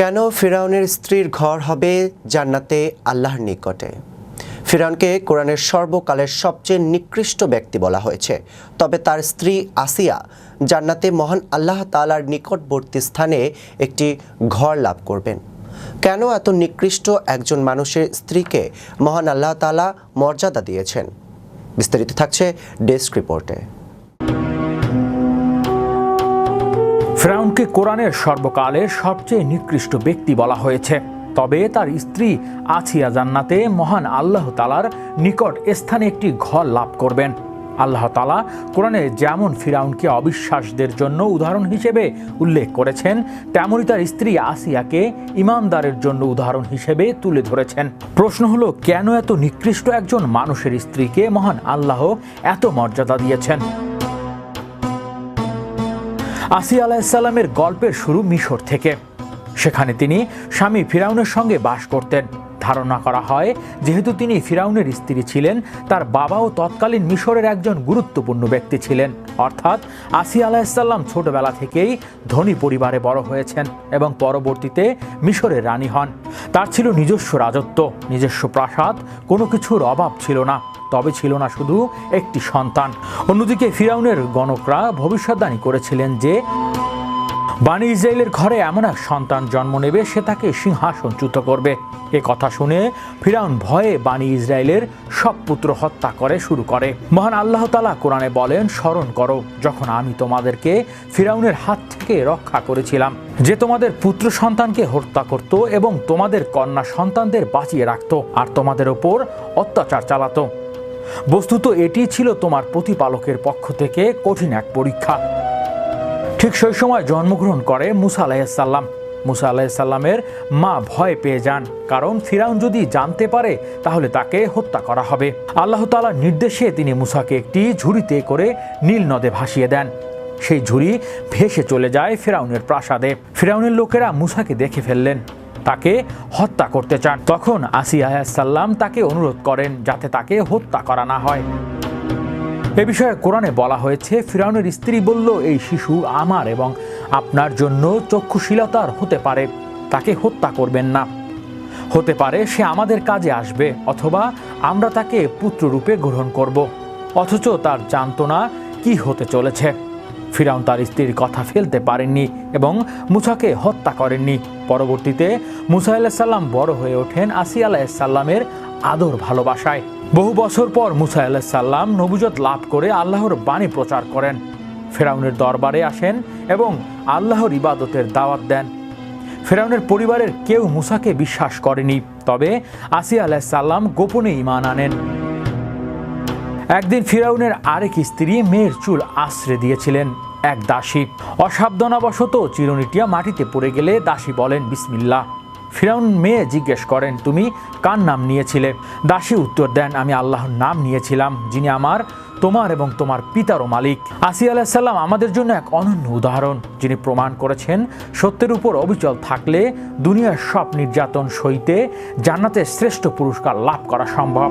কেন ফিরাউনের স্ত্রীর ঘর হবে জান্নাতে আল্লাহর নিকটে? ফিরাউনকে কোরআনের সর্বকালের সবচেয়ে নিকৃষ্ট ব্যক্তি বলা হয়েছে। তবে তার স্ত্রী আসিয়া জান্নাতে মহান আল্লাহ তালার নিকটবর্তী স্থানে একটি ঘর লাভ করবেন। কেন এত নিকৃষ্ট একজন মানুষের স্ত্রীকে মহান আল্লাহ তালা মর্যাদা দিয়েছেন? বিস্তারিত থাকছে ডেস্ক রিপোর্টে। ফেরাউনকে কোরআনের সর্বকালের সবচেয়ে নিকৃষ্ট ব্যক্তি বলা হয়েছে। তবে তার স্ত্রী আছিয়া জান্নাতে মহান আল্লাহ তালার নিকট স্থানে একটি ঘর লাভ করবেন। আল্লাহ তালা কোরআনে যেমন ফিরাউনকে অবিশ্বাসদের জন্য উদাহরণ হিসেবে উল্লেখ করেছেন তেমনই তার স্ত্রী আসিয়াকে ইমানদারের জন্য উদাহরণ হিসেবে তুলে ধরেছেন। প্রশ্ন হলো, কেন এত নিকৃষ্ট একজন মানুষের স্ত্রীকে মহান আল্লাহ এত মর্যাদা দিয়েছেন? আসিয়া আলাহিসাল্লামের গল্পের শুরু মিশর থেকে। সেখানে তিনি স্বামী ফিরাউনের সঙ্গে বাস করতেন। ধারণা করা হয়, যেহেতু তিনি ফিরাউনের স্ত্রী ছিলেন, তার বাবাও তৎকালীন মিশরের একজন গুরুত্বপূর্ণ ব্যক্তি ছিলেন। অর্থাৎ আসিয়া আলাহিসাল্লাম ছোটবেলা থেকেই ধনী পরিবারে বড় হয়েছেন এবং পরবর্তীতে মিশরের রানী হন। তার ছিল নিজস্ব রাজত্ব, নিজস্ব প্রাসাদ, কোনো কিছুর অভাব ছিল না। তবে ছিল না শুধু একটি সন্তান। অন্যদিকে ফিরাউনের গণকরা ভবিষ্যৎবাণী করেছিলেন যে, বাণী ইসরায়েলের ঘরে এমন এক সন্তান জন্ম নেবে, সে তাকে সিংহাসনচ্যুত করবে। এ কথা শুনে ফিরাউন ভয়ে বাণী ইসরায়েলের সব পুত্র হত্যা করে শুরু করে। মহান আল্লাহ তালা কোরআনে বলেন, স্মরণ করো, যখন আমি তোমাদেরকে ফিরাউনের হাত থেকে রক্ষা করেছিলাম, যে তোমাদের পুত্র সন্তানকে হত্যা করত এবং তোমাদের কন্যা সন্তানদের বাঁচিয়ে রাখত, আর তোমাদের ওপর অত্যাচার চালাতো। বস্তুত এটি ছিল তোমার প্রতিপালকের পক্ষ থেকে কঠিন এক পরীক্ষা। ঠিক সেই সময় জন্মগ্রহণ করে মুসা আলাইসাল্লাম মুসা আলাইসাল্লামের মা ভয় পেয়ে যান, কারণ ফিরাউন যদি জানতে পারে, তাহলে তাকে হত্যা করা হবে। আল্লাহ তালার নির্দেশে তিনি মুসাকে একটি ঝুড়িতে করে নীল নদে ভাসিয়ে দেন। সেই ঝুড়ি ভেসে চলে যায় ফেরাউনের প্রাসাদে। ফেরাউনের লোকেরা মুসাকে দেখে ফেললেন। তাকে হত্যা করতে চান। তখন আসিয়া সাল্লাম তাকে অনুরোধ করেন যাতে তাকে হত্যা করা না হয়। এ বিষয়ে কোরআনে বলা হয়েছে, ফিরাউনের স্ত্রী বলল, এই শিশু আমার এবং আপনার জন্য চক্ষুশীলতার হতে পারে, তাকে হত্যা করবেন না। হতে পারে সে আমাদের কাজে আসবে অথবা আমরা তাকে পুত্ররূপে গ্রহণ করব। অথচ তার জানত না কি হতে চলেছে? ফিরাউন তার স্ত্রীর কথা ফেলতে পারেননি এবং মুসাকে হত্যা করেননি। পরবর্তীতে মুসা আলাহিসাল্লাম বড় হয়ে ওঠেন আসিয়া আলাহিসাল্লামের আদর ভালোবাসায়। বহু বছর পর মুসা আলাহিসাল্লাম নবুজত লাভ করে আল্লাহর বাণী প্রচার করেন। ফেরাউনের দরবারে আসেন এবং আল্লাহর ইবাদতের দাওয়াত দেন। ফেরাউনের পরিবারের কেউ মুসাকে বিশ্বাস করেনি, তবে আসিয়া আলাহিসাল্লাম গোপনে ইমান আনেন। একদিন ফিরাউনের আরেক স্ত্রী মেয়ের চুল আশ্রে দিয়েছিলেন এক দাসী। অসাবধানবশত চিরুনিটিয়া মাটিতে পড়ে গেলে দাসী বলেন বিসমিল্লা ফিরাউন মেয়ে জিজ্ঞেস করেন, তুমি কার নাম নিয়েছিলে? দাসী উত্তর দেন, আমি আল্লাহর নাম নিয়েছিলাম, যিনি আমার, তোমার এবং তোমার পিতারও মালিক। আসি আলাহিসাল্লাম আমাদের জন্য এক অনন্য উদাহরণ, যিনি প্রমাণ করেছেন, সত্যের উপর অবিচল থাকলে দুনিয়ার সব নির্যাতন সইতে জান্নাতের শ্রেষ্ঠ পুরস্কার লাভ করা সম্ভব।